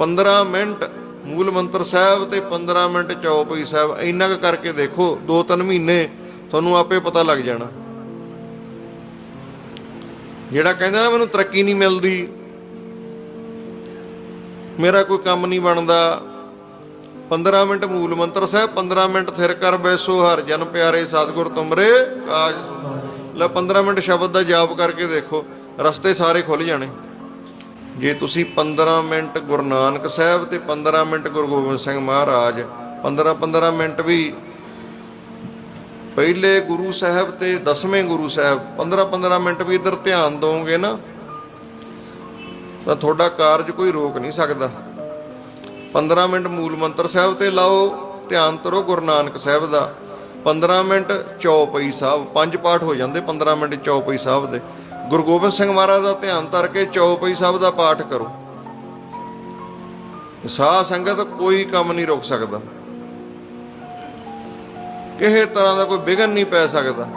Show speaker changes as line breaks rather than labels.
15 minute ਮੂਲ ਮੰਤਰ ਸਾਹਿਬ ਤੇ 15 ਮਿੰਟ ਚੌਪਈ ਸਾਹਿਬ, ਇੰਨਾ ਕੁ ਕਰਕੇ ਦੇਖੋ 2-3 ਮਹੀਨੇ ਤੁਹਾਨੂੰ ਆਪੇ ਪਤਾ ਲੱਗ ਜਾਣਾ। ਜਿਹੜਾ ਕਹਿੰਦਾ ਨਾ ਮੈਨੂੰ ਤਰੱਕੀ ਨਹੀਂ ਮਿਲਦੀ, ਮੇਰਾ ਕੋਈ ਕੰਮ ਨਹੀਂ ਬਣਦਾ। 15 ਮਿੰਟ ਮੂਲ ਮੰਤਰ ਸਾਹਿਬ 15 ਮਿੰਟ ਥਿਰ ਕਰ ਬੈਸੋ, ਹਰ ਜਨ ਪਿਆਰੇ ਸਤਿਗੁਰ ਤੁਮਰੇ, ਕਾਜ ਲੈ 15 ਮਿੰਟ ਸ਼ਬਦ ਦਾ ਜਾਪ ਕਰਕੇ ਦੇਖੋ, ਰਸਤੇ ਸਾਰੇ ਖੁੱਲ ਜਾਣੇ। ਜੇ ਤੁਸੀਂ 15 ਮਿੰਟ ਗੁਰੂ ਨਾਨਕ ਸਾਹਿਬ ਤੇ 15 ਮਿੰਟ ਗੁਰੂ ਗੋਬਿੰਦ ਸਿੰਘ ਮਹਾਰਾਜ 15 15 ਮਿੰਟ ਵੀ ਪਹਿਲੇ ਗੁਰੂ ਸਾਹਿਬ ਤੇ ਦਸਵੇਂ ਗੁਰੂ ਸਾਹਿਬ 15 15 ਮਿੰਟ ਵੀ ਇਧਰ ਧਿਆਨ ਦੋਗੇ ਨਾ, ਤਾਂ ਤੁਹਾਡਾ ਕਾਰਜ ਕੋਈ ਰੋਕ ਨਹੀਂ ਸਕਦਾ। 15 ਮਿੰਟ ਮੂਲ ਮੰਤਰ ਸਾਹਿਬ ਤੇ ਲਾਓ, ਧਿਆਨ ਕਰੋ ਗੁਰੂ ਨਾਨਕ ਸਾਹਿਬ ਦਾ। 15 ਮਿੰਟ ਚੌਪਈ ਸਾਹਿਬ, ਪੰਜ ਪਾਠ ਹੋ ਜਾਂਦੇ 15 ਮਿੰਟ ਚੌਪਈ ਸਾਹਿਬ ਦੇ। ਗੁਰੂ ਗੋਬਿੰਦ ਸਿੰਘ ਮਹਾਰਾਜ ਦਾ ਧਿਆਨ ਧਰ ਕੇ ਚੌਪਈ ਸਾਹਿਬ ਦਾ ਪਾਠ ਕਰੋ। ਸਾਧ ਸੰਗਤ ਕੋਈ ਕੰਮ ਨਹੀਂ ਰੋਕ ਸਕਦਾ। ਕਿਸੇ ਤਰ੍ਹਾਂ ਦਾ ਕੋਈ ਵਿਘਨ ਨਹੀਂ ਪੈ ਸਕਦਾ।